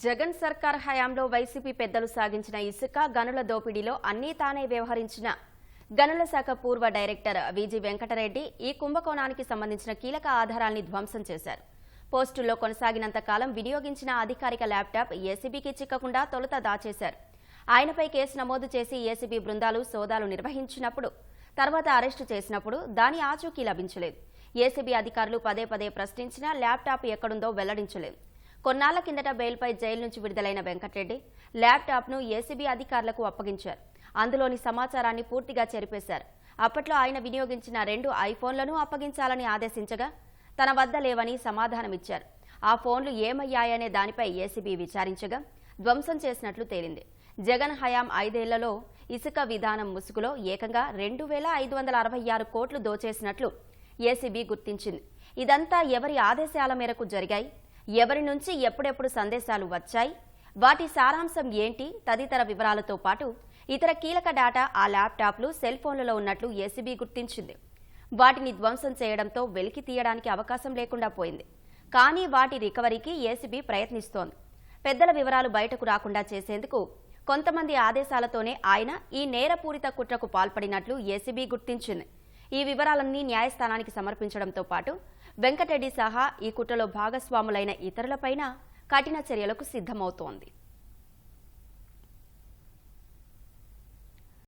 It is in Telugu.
జగన్ సర్కార్ హయాంలో వైసీపీ పెద్దలు సాగించిన ఇసుక గనుల దోపిడీలో అన్నీ తానే వ్యవహరించిన. గనుల శాఖ పూర్వ డైరెక్టర్ విజి వెంకటరెడ్డి ఈ కుంభకోణానికి సంబంధించిన కీలక ఆధారాల్ని ధ్వంసం చేశారు. పోస్టుల్లో కొనసాగినంత కాలం వినియోగించిన అధికారిక ల్యాప్టాప్ ఏసీబీకి చిక్కకుండా తొలుత దాచేశారు. ఆయనపై కేసు నమోదు చేసి ఏసీబీ బృందాలు సోదాలు నిర్వహించినప్పుడు తర్వాత అరెస్టు చేసినప్పుడు దాని ఆచూకీ లభించలేదు. ఏసీబీ అధికారులు పదే పదే ప్రశ్నించినా ల్యాప్టాప్ ఎక్కడుందో వెల్లడించలేదు. కొన్నాళ్ళ కిందట బెయిల్పై జైలు నుంచి విడుదలైన వెంకటరెడ్డి ల్యాప్టాప్ను ఏసీబీ అధికారులకు అప్పగించారు. అందులోని సమాచారాన్ని పూర్తిగా చెరిపేశారు. అప్పట్లో ఆయన వినియోగించిన రెండు ఐఫోన్లను అప్పగించాలని ఆదేశించగా తన వద్ద లేవని సమాధానమిచ్చారు. ఆ ఫోన్లు ఏమయ్యాయనే దానిపై ఏసీబీ విచారించగా ధ్వంసం చేసినట్లు తేలింది. జగన్ హయాం ఐదేళ్ళలో ఇసుక విధానం ముసుగులో ఏకంగా రెండు వేల ఐదు వందల అరవై ఆరు కోట్లు దోచేసినట్లు ఏసీబీ గుర్తించింది. ఇదంతా ఎవరి ఆదేశాల మేరకు జరిగాయి? ఎవరి నుంచి ఎప్పుడెప్పుడు సందేశాలు వచ్చాయి? వాటి సారాంశం ఏంటి? తదితర వివరాలతో పాటు ఇతర కీలక డేటా ఆ ల్యాప్టాప్లు సెల్ ఫోన్లలో ఉన్నట్లు ఏసీబీ గుర్తించింది. వాటిని ధ్వంసం చేయడంతో వెలికి తీయడానికి అవకాశం లేకుండా పోయింది. కానీ వాటి రికవరీకి ఏసీబీ ప్రయత్నిస్తోంది. పెద్దల వివరాలు బయటకు రాకుండా చేసేందుకు కొంతమంది ఆదేశాలతోనే ఆయన ఈ నేరపూరిత కుట్రకు పాల్పడినట్లు ఏసీబీ గుర్తించింది. ఈ వివరాలన్నీ న్యాయస్థానానికి సమర్పించడంతో పాటు వెంకటరెడ్డి సహా ఈ కుట్రలో భాగస్వాములైన ఇతరులపైన కఠిన చర్యలకు సిద్ధమవుతోంది.